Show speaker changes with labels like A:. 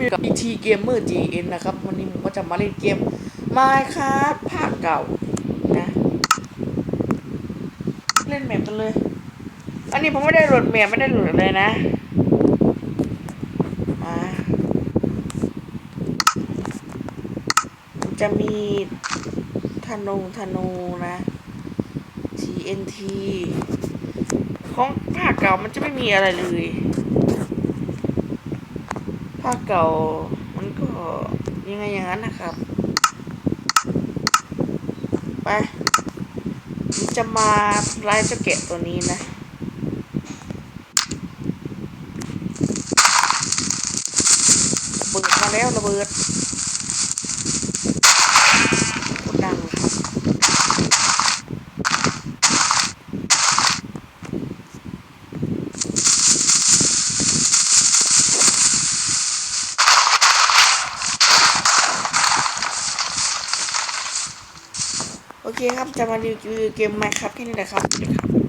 A: อยู่กับ ET Gamer GN นะครับ วันนี้ผมก็จะมาเล่นเกม Minecraft ภาคเก่านะ เล่นแมปกันเลย อันนี้ผมไม่ได้โหลดแมปไม่ได้โหลดเลยนะมาจะมีธนูธนูนะ TNT ของภาคเก่ามันจะไม่มีอะไรเลย ภาคเก่ามันก็ยังไงอย่างนั้นนะครับ ไปจะมาไล่เจ้าแกะตัวนี้นะระเบิดมาแล้วระเบิดโคตรดังครับ โอเคครับจะมารีวิวเกมไหมครับแค่นี้แหละครับ